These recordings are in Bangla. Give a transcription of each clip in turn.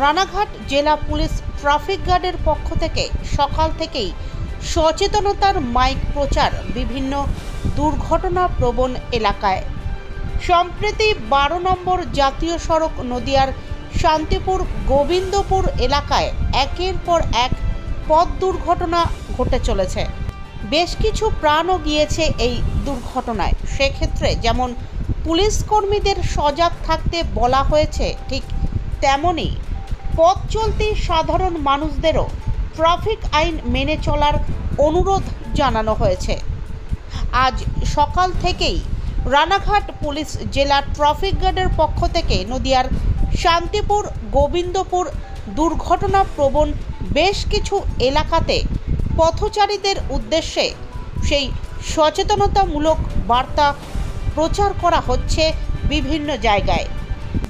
রানাঘাট জেলা পুলিশ ট্রাফিক গার্ডের পক্ষ থেকে সকাল থেকেই সচেতনতার মাইক প্রচার বিভিন্ন দুর্ঘটনা প্রবণ এলাকায়। সম্প্রতি বারো নম্বর জাতীয় সড়ক নদিয়ার শান্তিপুর গোবিন্দপুর এলাকায় একের পর এক পথ দুর্ঘটনা ঘটে চলেছে। বেশ কিছু প্রাণও গিয়েছে এই দুর্ঘটনায়। সেক্ষেত্রে যেমন পুলিশ কর্মীদের সজাগ থাকতে বলা হয়েছে, ঠিক তেমনই পথ চলতি সাধারণ মানুষদেরও ট্রাফিক আইন মেনে চলার অনুরোধ জানানো হয়েছে। আজ সকাল থেকেই রানাঘাট পুলিশ জেলা ট্রাফিক গার্ডের পক্ষ থেকে নদিয়ার শান্তিপুর, গোবিন্দপুর দুর্ঘটনা প্রবণ বেশ কিছু এলাকাতে পথচারীদের উদ্দেশ্যে সেই সচেতনতামূলক বার্তা প্রচার করা হচ্ছে বিভিন্ন জায়গায়।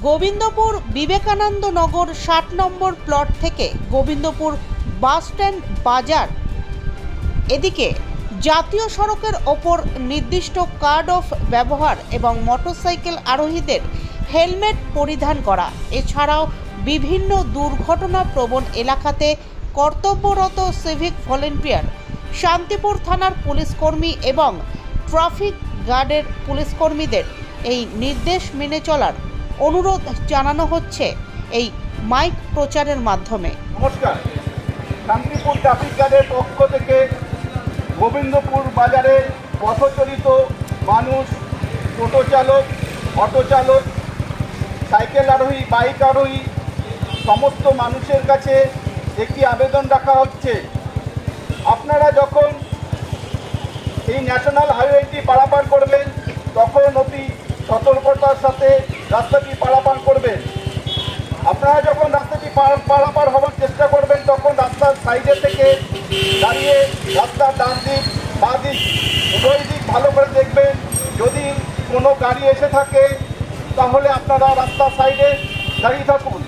গোবিন্দপুর বিবেকানন্দ নগর ষাট নম্বর প্লট থেকে গোবিন্দপুর বাস স্ট্যান্ড বাজার। এদিকে জাতীয় সড়কের ওপর নির্দিষ্ট কার্ড অফ ব্যবহার এবং মোটরসাইকেল আরোহীদের হেলমেট পরিধান করা। এছাড়াও বিভিন্ন দুর্ঘটনা প্রবণ এলাকাতে কর্তব্যরত সিভিক ভলেন্টিয়ার, শান্তিপুর থানার পুলিশকর্মী এবং ট্রাফিক গার্ডের পুলিশকর্মীদের এই নির্দেশ মেনে চলার অনুরোধ জানানো হচ্ছে এই মাইক প্রচারের মাধ্যমে। নমস্কার। শান্তিপুর ট্রাফিক গার্ডের পক্ষ থেকে গোবিন্দপুর বাজারে পথচলিত মানুষ, টোটো চালক, অটো চালক, সাইকেল আরোহী, বাইক আরোহী, সমস্ত মানুষের কাছে একটি আবেদন রাখা হচ্ছে। আপনারা যখন এই ন্যাশনাল হাইওয়েটি পারাপার করবেন, তখন অতি সতর্কতার সাথে রাস্তাটি পারাপার করবেন। আপনারা যখন রাস্তাটি পার- পারাপার হওয়ার চেষ্টা করবেন, তখন রাস্তার সাইডে থেকে দাঁড়িয়ে রাস্তার ডান দিক, বা দিক, উভয় দিক ভালো করে দেখবেন। যদি কোনো গাড়ি এসে থাকে, তাহলে আপনারা রাস্তার সাইডে দাঁড়িয়ে থাকুন।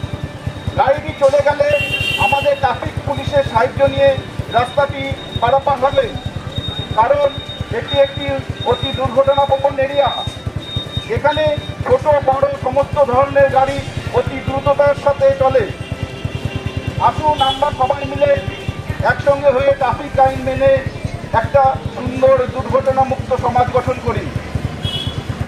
গাড়িটি চলে গেলে আমাদের ট্রাফিক পুলিশের সাহায্য নিয়ে রাস্তাটি পারাপার হবে। কারণ এটি একটি অতি দুর্ঘটনাপ্রবণ এরিয়া এখানে ছোট, বড়, সমস্ত ধরনের গাড়ি অতি দ্রুততার সাথে চলে। আসুন আমরা সবাই মিলে একসঙ্গে হয়ে ট্রাফিক আইন মেনে একটা সুন্দর দুর্ঘটনামুক্ত সমাজ গঠন করি।